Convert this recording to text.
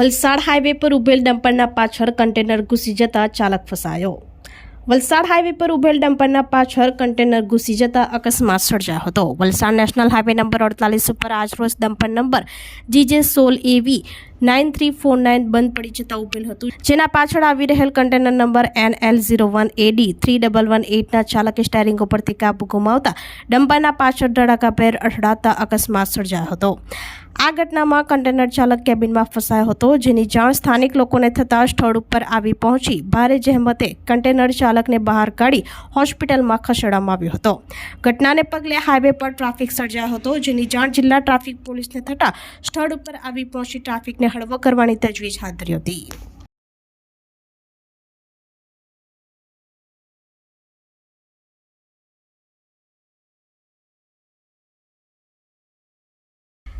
Valsad highway પર ઉભેલ ડમ્પરના પાછળ container ઘૂસી જતા ચાલક ફસાયો. વલસાડ હાઈવે પર ઉભેલ ડમ્પરના પાછળ કન્ટેનર ઘૂસી જતા અકસ્માત સર્જાયો હતો. વલસાડ નેશનલ હાઈવે નંબર અડતાલીસ ઉપર આજરોજ ડમ્પર નંબર જીજે સોલ એવી નાઇન થ્રી ફોર નાઇન બંધ પડી જતા ઉભેલ હતું. જેના પાછળ આવી રહેલ container number N L zero one AD three double one એટના ચાલકે સ્ટેરિંગ ઉપરથી કાબુ ગુમાવતા ડમ્પરના પાછળ ધડાકાભેર અથડાતા અકસ્માત સર્જાયો હતો. આ ઘટનામાં કન્ટેનર ચાલક કેબિનમાં ફસાયો હતો, જેની જાણ સ્થાનિક લોકોને થતાં સ્થળ ઉપર આવી પહોંચી ભારે જહેમતે કન્ટેનર ચાલકને બહાર કાઢી હોસ્પિટલમાં ખસેડવામાં આવ્યો હતો. ઘટનાને પગલે હાઈવે પર ટ્રાફિક સર્જાયો હતો, જેની જાણ જિલ્લા ટ્રાફિક પોલીસને થતાં સ્થળ ઉપર આવી પહોંચી ટ્રાફિકને હળવો કરવાની તજવીજ હાથ ધરી હતી.